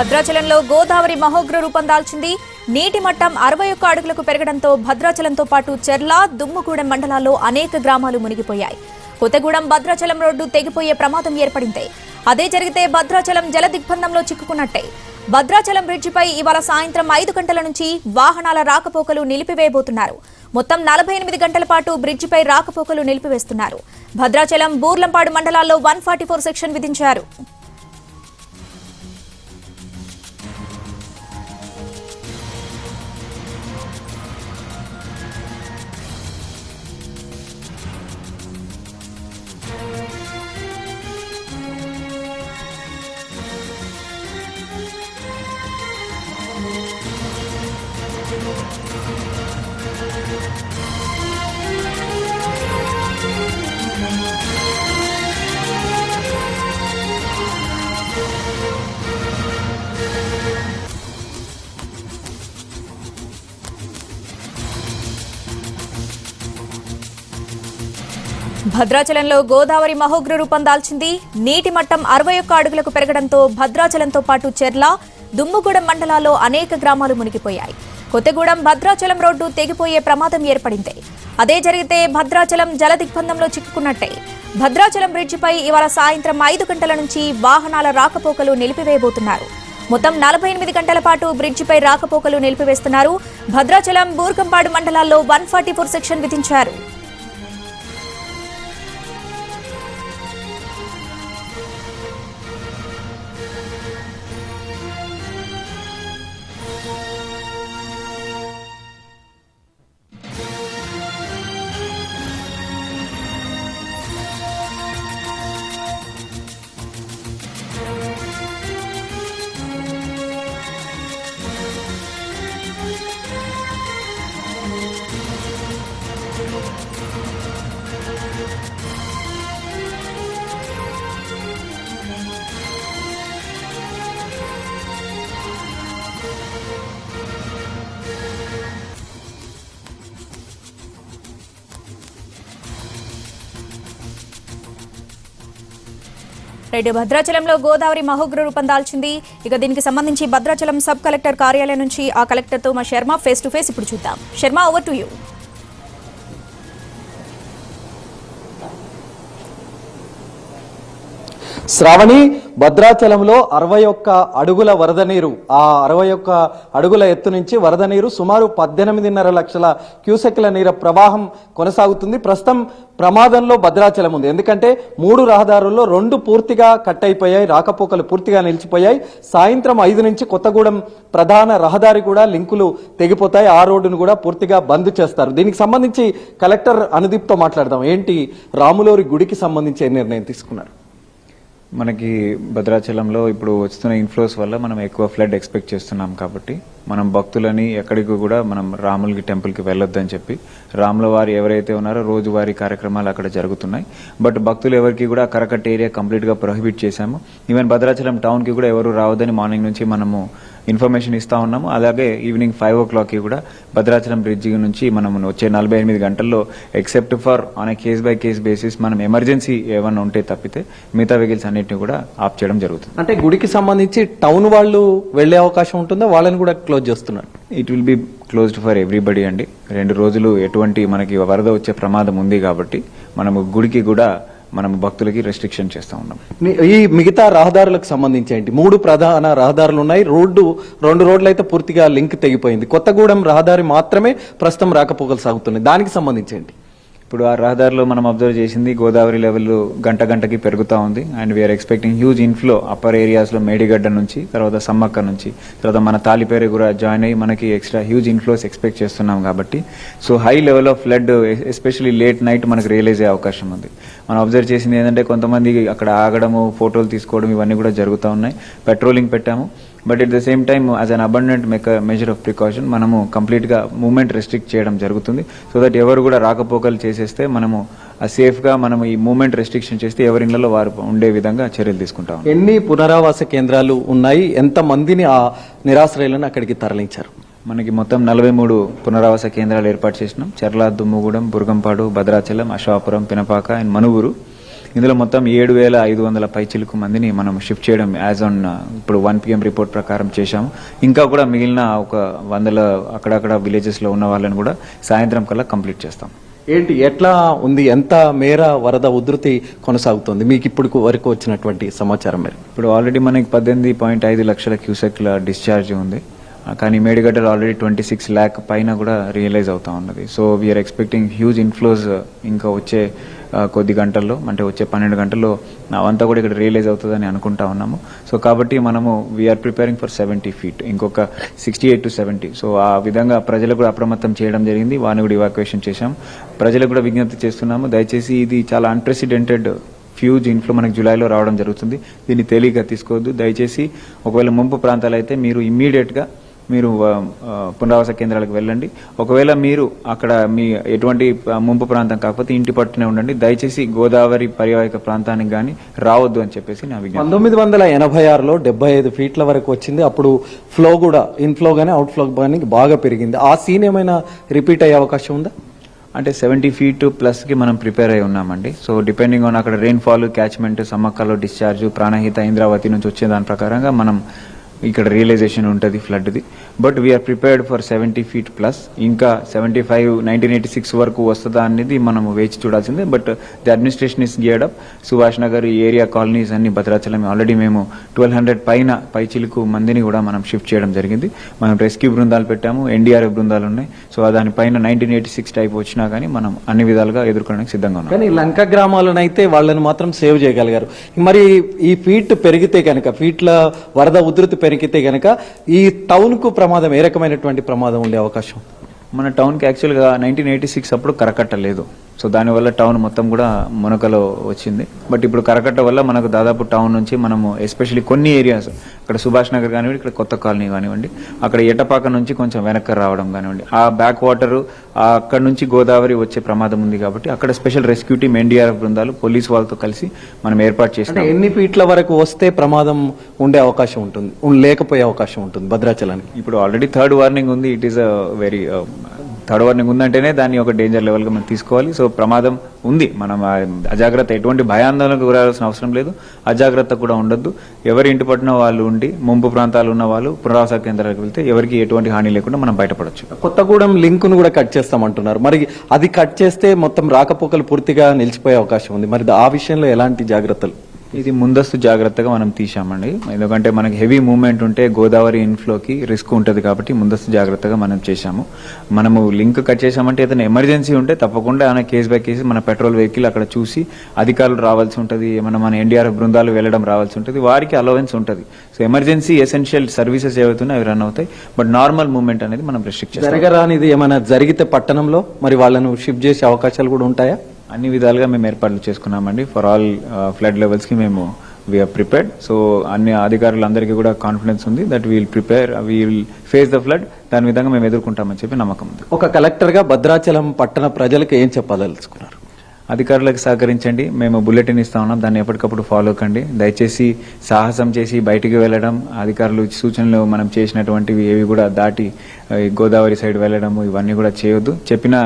భద్రాచలంలో గోదావరి మహోగ్ర రూపం దాల్చింది. నీటి మట్టం అరవై ఒక్క అడుగులకు పెరగడంతో భద్రాచలంతో పాటు చెర్ల దుమ్ముగూడెం మండలాల్లో అనేక గ్రామాలు మునిగిపోయాయి. కొత్తగూడెం భద్రాచలం రోడ్డు తెగిపోయే ప్రమాదం ఏర్పడింది. అదే జరిగితే భద్రాచలం జల దిగ్బంధంలో చిక్కుకున్నట్టే. భద్రాచలం బ్రిడ్జిపై ఇవాళ సాయంత్రం ఐదు గంటల నుంచి వాహనాల రాకపోకలు నిలిపివేయబోతున్నారు. మొత్తం నలభై ఎనిమిది గంటల పాటు బ్రిడ్జిపై రాకపోకలు నిలిపివేస్తున్నారు. భద్రాచలం బూర్లంపాడు మండలాల్లో వన్ ఫార్టీ ఫోర్ సెక్షన్ విధించారు. భద్రాచలంలో గోదావరి మహోగ్ర రూపం దాల్చింది నీటి మట్టం అరవై ఒక్క అడుగులకు పెరగడంతో భద్రాచలంతో పాటు చెర్ల దుమ్ముగూడెం మండలాల్లో అనేక గ్రామాలు మునిగిపోయాయి. కొత్తగూడెం భద్రాచలం రోడ్డు తెగిపోయే ప్రమాదం ఏర్పడింది. అదే జరిగితే భద్రాచలం జల దిగ్బంధంలో చిక్కుకున్నట్టే. భద్రాచలం బ్రిడ్జిపై ఇవాళ సాయంత్రం ఐదు గంటల నుంచి వాహనాల రాకపోకలు నిలిపివేయబోతున్నారు. మొత్తం నలభై ఎనిమిది గంటల పాటు బ్రిడ్జిపై రాకపోకలు నిలిపివేస్తున్నారు. భద్రాచలం బూర్గంపాడు మండలాల్లో వన్ ఫార్టీ ఫోర్ సెక్షన్ విధించారు. రెడ్డి భద్రాచలంలో గోదావరి మహోగ్ర రూపం దాల్చింది. ఇక దీనికి సంబంధించి భద్రాచలం సబ్ కలెక్టర్ కార్యాలయం నుంచి ఆ కలెక్టర్తో మా శర్మ ఫేస్ టు ఫేస్ ఇప్పుడు చూద్దాం. Sharma over to you Sravani భద్రాచలంలో అరవై ఒక్క అడుగుల వరద నీరు. ఆ అరవై ఒక్క అడుగుల ఎత్తు నుంచి వరద నీరు సుమారు పద్దెనిమిదిన్నర లక్షల క్యూసెక్ల నీరు ప్రవాహం కొనసాగుతుంది. ప్రస్తుతం ప్రమాదంలో భద్రాచలం ఉంది. ఎందుకంటే మూడు రహదారుల్లో రెండు పూర్తిగా కట్ అయిపోయాయి రాకపోకలు పూర్తిగా నిలిచిపోయాయి. సాయంత్రం ఐదు నుంచి కొత్తగూడెం ప్రధాన రహదారి కూడా లింకులు తెగిపోతాయి. ఆ రోడ్డును కూడా పూర్తిగా బంద్ చేస్తారు. దీనికి సంబంధించి కలెక్టర్ అనుదీప్తో మాట్లాడదాం. ఏంటి? రాములోరి గుడికి సంబంధించి ఏ నిర్ణయం తీసుకున్నారు? మనకి భద్రాచలంలో ఇప్పుడు వస్తున్న ఇన్ఫ్లోస్ వల్ల మనం ఎక్కువ ఫ్లడ్ ఎక్స్పెక్ట్ చేస్తున్నాం కాబట్టి మనం భక్తులని ఎక్కడికి కూడా మనం రాములకి టెంపుల్కి వెళ్ళొద్దని చెప్పి రాముల వారు ఎవరైతే ఉన్నారో రోజువారీ కార్యక్రమాలు అక్కడ జరుగుతున్నాయి. బట్ భక్తులు ఎవరికి కూడా కరకట్ ఏరియా కంప్లీట్గా ప్రొహిబిట్ చేశాము. ఈవెన్ భద్రాచలం టౌన్కి కూడా ఎవరు రావద్దని మార్నింగ్ నుంచి మనము ఇన్ఫర్మేషన్ ఇస్తా ఉన్నాము. అలాగే ఈవినింగ్ ఫైవ్ ఓ క్లాక్కి కూడా భద్రాచలం బ్రిడ్జి నుంచి మనం వచ్చే నలభై ఎనిమిది గంటల్లో except for on a case by case basis మనం ఎమర్జెన్సీ ఏమన్నా ఉంటే తప్పితే మిగతా వెహికల్స్ అన్నిటిని కూడా ఆఫ్ చేయడం జరుగుతుంది. అంటే గుడికి సంబంధించి టౌన్ వాళ్ళు వెళ్ళే అవకాశం ఉంటుందా? వాళ్ళని కూడా క్లోజ్ చేస్తున్నారు. It will be closed for everybody అండి. రెండు రోజులు ఎటువంటి మనకి వరద వచ్చే ప్రమాదం ఉంది కాబట్టి మనము గుడికి కూడా మనం భక్తులకి రెస్ట్రిక్షన్ చేస్తూ ఉన్నాం. ఈ మిగతా రహదారులకు సంబంధించి ఏంటి? మూడు ప్రధాన రహదారులు ఉన్నాయి. రోడ్డు రెండు రోడ్లు అయితే పూర్తిగా లింక్ తెగిపోయింది. కొత్తగూడెం రహదారి మాత్రమే ప్రస్తుతం రాకపోకలు సాగుతున్నాయి. దానికి సంబంధించి ఏంటి? ఇప్పుడు ఆ రహదారిలో మనం అబ్జర్వ్ చేసింది గోదావరి లెవెల్ గంట గంటకి పెరుగుతూ ఉంది. And we're expecting huge inflow upper ఏరియాస్లో మేడిగడ్డ నుంచి తర్వాత సమ్మక్క నుంచి తర్వాత మన తాలిపేరు కూడా జాయిన్ అయ్యి మనకి ఎక్స్ట్రా హ్యూజ్ ఇన్ఫ్లోస్ ఎక్స్పెక్ట్ చేస్తున్నాం కాబట్టి. So high level of flood especially late night మనకు రియలైజ్ అయ్యే అవకాశం ఉంది. మనం అబ్జర్వ్ చేసింది ఏంటంటే కొంతమంది అక్కడ ఆగడము ఫోటోలు తీసుకోవడం ఇవన్నీ కూడా జరుగుతూ ఉన్నాయి. పెట్రోలింగ్ పెట్టాము. But at the same time as an abundant mea measure of precaution మనము కంప్లీట్గా మూమెంట్ రెస్ట్రిక్ట్ చేయడం జరుగుతుంది. సో దట్ ఎవరు కూడా రాకపోకలు చేసేస్తే మనము ఆ సేఫ్గా మనము ఈ మూమెంట్ రెస్ట్రిక్షన్ చేస్తే ఎవరి ఇళ్ళలో వారు ఉండే విధంగా చర్యలు తీసుకుంటాం ఎన్ని పునరావాస కేంద్రాలు ఉన్నాయి? ఎంత మందిని ఆ నిరాశ్రయులను అక్కడికి తరలించారు? మనకి మొత్తం నలభై మూడు పునరావాస కేంద్రాలు ఏర్పాటు చేసినాం. చెర్ల దుమ్ముగూడెం బురగంపాడు భద్రాచలం అశోపురం పినపాక అండ్ మనుగురు. ఇందులో మొత్తం ఏడు వేల ఐదు వందల పైచిలుకు మందిని మనం షిఫ్ట్ చేయడం యాజ్ ఆన్ ఇప్పుడు వన్ పిఎం రిపోర్ట్ ప్రకారం చేశాము. ఇంకా కూడా మిగిలిన ఒక వందల అక్కడక్కడ విలేజెస్లో ఉన్న వాళ్ళని కూడా సాయంత్రం కల్లా కంప్లీట్ చేస్తాం. ఏంటి ఎట్లా ఉంది? ఎంత మేర వరద ఉధృతి కొనసాగుతుంది? మీకు ఇప్పుడు వరకు వచ్చినటువంటి సమాచారం మేర. ఇప్పుడు ఆల్రెడీ మనకి పద్దెనిమిది పాయింట్ ఐదు లక్షల క్యూసెక్ల డిశ్చార్జ్ ఉంది. కానీ మేడిగడ్డలో ఆల్రెడీ ట్వంటీ సిక్స్ ల్యాక్ పైన కూడా రియలైజ్ అవుతా ఉన్నది. So we're expecting huge inflows ఇంకా వచ్చే కొద్ది గంటల్లో అంటే వచ్చే పన్నెండు గంటల్లో అవంతా కూడా ఇక్కడ రియలైజ్ అవుతుందని అనుకుంటా ఉన్నాము. సో కాబట్టి మనము we're preparing for seventy feet ఇంకొక sixty eight to seventy so ఆ విధంగా ప్రజలకు కూడా అప్రమత్తం చేయడం జరిగింది. వారిని కూడా ఇవాక్యుయేషన్ చేశాం. ప్రజలకు కూడా విజ్ఞప్తి చేస్తున్నాము. దయచేసి ఇది చాలా అన్ప్రెసిడెంటెడ్ ఫ్యూజ్ ఇన్ఫ్లో మనకి జూలైలో రావడం జరుగుతుంది. దీన్ని తేలిగ్గా తీసుకోవద్దు. దయచేసి ఒకవేళ ముంపు ప్రాంతాలు అయితే మీరు ఇమ్మీడియట్గా మీరు పునరావాస కేంద్రాలకు వెళ్ళండి. ఒకవేళ మీరు అక్కడ మీ ఎటువంటి ముంపు ప్రాంతం కాకపోతే ఇంటి పట్టునే ఉండండి. దయచేసి గోదావరి పర్యావరక ప్రాంతానికి కానీ రావద్దు అని చెప్పేసి నా విజ్ఞప్తి. పంతొమ్మిది వందల ఎనభై ఆరులో డెబ్బై ఐదు ఫీట్ల వరకు వచ్చింది. అప్పుడు ఫ్లో కూడా ఇన్ఫ్లో కానీ అవుట్ ఫ్లో కానీ బాగా పెరిగింది. ఆ సీన్ ఏమైనా రిపీట్ అయ్యే అవకాశం ఉందా? అంటే సెవెంటీ ఫీట్ ప్లస్కి మనం ప్రిపేర్ అయి ఉన్నామండి. సో డిపెండింగ్ ఆన్ అక్కడ రెయిన్ఫాల్ క్యాచ్మెంట్ సమ్మక్కలో డిశ్చార్జ్ ప్రాణహిత ఇంద్రావతి నుంచి వచ్చే దాని ప్రకారంగా మనం ఇక్కడ రియలైజేషన్ ఉంటుంది ఫ్లడ్ది but we're prepared for seventy feet plus ఇంకా seventy five nineteen eighty six వరకు వస్తుందా అనేది మనం వేచి చూడాల్సిందే. బట్ ది అడ్మినిస్ట్రేషన్ ఇస్ గేడ్ అప్ సుభాష్ నగర్ ఈ ఏరియా కాలనీస్ అన్ని భద్రాచలం. ఆల్రెడీ మేము ట్వెల్వ్ హండ్రెడ్ పైన పైచిలుకు మందిని కూడా మనం షిఫ్ట్ చేయడం జరిగింది. మనం రెస్క్యూ బృందాలు పెట్టాము ఎన్డీఆర్ఎఫ్ బృందాలు ఉన్నాయి. సో దానిపైన నైన్టీన్ ఎయిటీ సిక్స్ టైప్ వచ్చినా కానీ మనం అన్ని విధాలుగా ఎదుర్కోవడానికి సిద్ధంగా ఉన్నాం. కానీ లంక గ్రామాలనైతే వాళ్ళని మాత్రం సేవ్ చేయగలిగారు. మరి ఈ ఫీట్ పెరిగితే కనుక ఫీట్ల వరద ఉధృతి పెరిగితే కనుక ఈ టౌన్కు ప్రమాదం ఏ రకమైనటువంటి ప్రమాదం ఉండే అవకాశం? మన టౌన్కి యాక్చువల్గా నైన్టీన్ ఎయిటీ సిక్స్ అప్పుడు కరకట్ట లేదు సో దానివల్ల టౌన్ మొత్తం కూడా మునకలో వచ్చింది. బట్ ఇప్పుడు కరకట్ట వల్ల మనకు దాదాపు టౌన్ నుంచి మనము ఎస్పెషల్లీ కొన్ని ఏరియాస్ ఇక్కడ సుభాష్ నగర్ కానివ్వండి ఇక్కడ కొత్త కాలనీ కానివ్వండి అక్కడ ఎటపాక నుంచి కొంచెం వెనక్కి రావడం కానివ్వండి ఆ బ్యాక్ వాటర్ అక్కడ నుంచి గోదావరి వచ్చే ప్రమాదం ఉంది కాబట్టి అక్కడ స్పెషల్ రెస్క్యూ టీమ్ ఎన్డీఆర్ఎఫ్ బృందాలు పోలీస్ వాళ్ళతో కలిసి మనం ఏర్పాటు చేసినాం. ఎన్ని ఫీట్ల వరకు వస్తే ప్రమాదం ఉండే అవకాశం ఉంటుంది లేకపోయే అవకాశం ఉంటుంది భద్రాచలానికి? ఇప్పుడు ఆల్రెడీ థర్డ్ వార్నింగ్ ఉంది it is a very third warning ఉందంటేనే దాన్ని ఒక డేంజర్ లెవెల్గా మనం తీసుకోవాలి. సో ప్రమాదం ఉంది. మనం అజాగ్రత్త ఎటువంటి భయాందోళనకు గురాల్సిన అవసరం లేదు. అజాగ్రత్త కూడా ఉండొద్దు. ఎవరి ఇంటి పట్టిన వాళ్ళు ఉండి ముంపు ప్రాంతాలు ఉన్న వాళ్ళు పునరావాస కేంద్రాలకు వెళ్తే ఎవరికి ఎటువంటి హాని లేకుండా మనం బయటపడవచ్చు కొత్తగూడెం లింక్ను కూడా కట్ చేస్తామంటున్నారు. మరి అది కట్ చేస్తే మొత్తం రాకపోకలు పూర్తిగా నిలిచిపోయే అవకాశం ఉంది. మరి ఆ విషయంలో ఎలాంటి జాగ్రత్తలు? ఇది ముందస్తు జాగ్రత్తగా మనం తీసామండి ఎందుకంటే మనకి హెవీ మూమెంట్ ఉంటే గోదావరి ఇన్ఫ్లోకి రిస్క్ ఉంటుంది కాబట్టి ముందస్తు జాగ్రత్తగా మనం చేశాము. మనము లింక్ కట్ చేసామంటే ఏదైనా ఎమర్జెన్సీ ఉంటే తప్పకుండా ఏమైనా కేసు బై కేసు మన పెట్రోల్ వెహికల్ అక్కడ చూసి అధికారులు రావాల్సి ఉంటుంది ఏమైనా మన ఎన్డీఆర్ఎఫ్ బృందాలు వెళ్ళడం రావాల్సి ఉంటుంది వారికి అలవెన్స్ ఉంటుంది. సో ఎమర్జెన్సీ ఎసెన్షియల్ సర్వీసెస్ ఏవైతున్నాయో అవి రన్ అవుతాయి. బట్ నార్మల్ మూమెంట్ అనేది మనం రిస్ట్రిక్ట్ చేస్తాం. జరగరానిది ఏమైనా జరిగితే పట్టణంలో మరి వాళ్ళను షిఫ్ట్ చేసే అవకాశాలు కూడా ఉంటాయా? అన్ని విధాలుగా మేము ఏర్పాట్లు చేసుకున్నామండి. ఫర్ ఆల్ ఫ్లడ్ లెవెల్స్కి మేము వీఆర్ ప్రిపేర్డ్ సో అన్ని అధికారులందరికీ కూడా కాన్ఫిడెన్స్ ఉంది that we'll prepare we'll face the flood దాని విధంగా మేము ఎదుర్కొంటామని చెప్పి నమ్మకం ఉంది. ఒక కలెక్టర్గా భద్రాచలం పట్టణ ప్రజలకు ఏం చెప్పదలుచుకున్నారు? అధికారులకు సహకరించండి. మేము బులెటిన్ ఇస్తా ఉన్నాం. దాన్ని ఎప్పటికప్పుడు ఫాలో కండి. దయచేసి సాహసం చేసి బయటికి వెళ్ళడం అధికారులు సూచనలు మనం చేసినటువంటివి ఏవి కూడా దాటి గోదావరి సైడ్ వెళ్ళడము ఇవన్నీ కూడా చేయొద్దు. చెప్పిన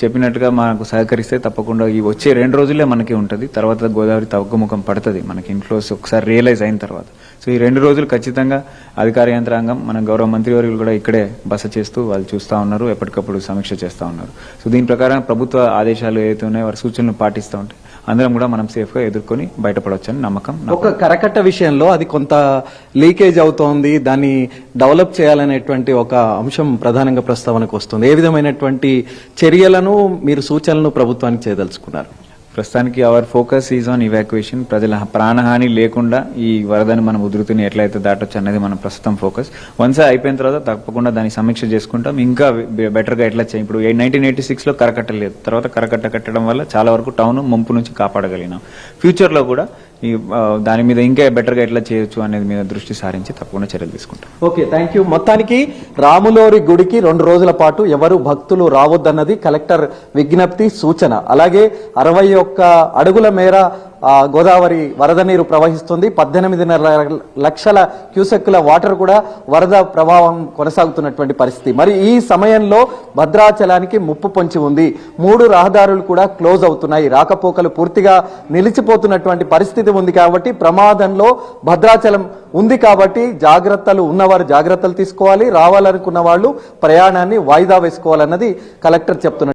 చెప్పినట్టుగా మనకు సహకరిస్తే తప్పకుండా ఈ వచ్చే రెండు రోజులే మనకి ఉంటుంది. తర్వాత గోదావరి తగ్గుముఖం పడుతుంది మనకి ఇన్ఫ్లోస్ ఒకసారి రియలైజ్ అయిన తర్వాత. సో ఈ రెండు రోజులు ఖచ్చితంగా అధికార యంత్రాంగం మన గౌరవ మంత్రివర్యులు కూడా ఇక్కడే బస చేస్తూ వాళ్ళు చూస్తూ ఉన్నారు ఎప్పటికప్పుడు సమీక్ష చేస్తూ ఉన్నారు. సో దీని ప్రకారం ప్రభుత్వ ఆదేశాలు ఏదైతే ఉన్నాయో వారి సూచనలు పాటిస్తూ ఉంటాయి. అందరం కూడా మనం సేఫ్గా ఎదుర్కొని బయటపడవచ్చని నమ్మకం ఒక కరకట్ట విషయంలో అది కొంత లీకేజ్ అవుతోంది దాన్ని డెవలప్ చేయాలనేటువంటి ఒక అంశం ప్రధానంగా ప్రస్తావనకు వస్తుంది. ఏ విధమైనటువంటి చర్యలను మీరు సూచనలను ప్రభుత్వానికి చేయదలుచుకున్నారు? ప్రస్తుతానికి our focus is on evacuation ప్రజల ప్రాణహాని లేకుండా ఈ వరదని మనం ఉధృతిని ఎట్లయితే దాటొచ్చు అనేది మనం ప్రస్తుతం ఫోకస్ వన్స్ అయిపోయిన తర్వాత తప్పకుండా దాన్ని సమీక్ష చేసుకుంటాం. ఇంకా బెటర్గా ఎట్లా చేయం? ఇప్పుడు నైన్టీన్ ఎయిటీ సిక్స్లో కరకట్ట లేదు తర్వాత కరకట్ట కట్టడం వల్ల చాలా వరకు టౌన్ ముంపు నుంచి కాపాడగలిగినాం. ఫ్యూచర్లో కూడా ఈ దాని మీద ఇంకా బెటర్గా ఎట్లా చేయొచ్చు అనేది మీద దృష్టి సారించి తప్పకుండా చర్యలు తీసుకుంటాం. ఓకే థ్యాంక్ యూ మొత్తానికి రాములోరి గుడికి రెండు రోజుల పాటు ఎవరు భక్తులు రావద్దన్నది కలెక్టర్ విజ్ఞప్తి సూచన. అలాగే అరవై ఒక్క అడుగుల మేర గోదావరి వరద నీరు ప్రవహిస్తుంది. పద్దెనిమిదిన్నర లక్షల క్యూసెక్కుల వాటర్ కూడా వరద ప్రభావం కొనసాగుతున్నటువంటి పరిస్థితి. మరి ఈ సమయంలో భద్రాచలానికి ముప్పు పొంచి ఉంది. మూడు రహదారులు కూడా క్లోజ్ అవుతున్నాయి. రాకపోకలు పూర్తిగా నిలిచిపోతున్నటువంటి పరిస్థితి ఉంది కాబట్టి ప్రమాదంలో భద్రాచలం ఉంది కాబట్టి జాగ్రత్తలు ఉన్నవారు జాగ్రత్తలు తీసుకోవాలి. రావాలనుకున్న వాళ్ళు ప్రయాణాన్ని వాయిదా వేసుకోవాలన్నది కలెక్టర్ చెప్తున్నారు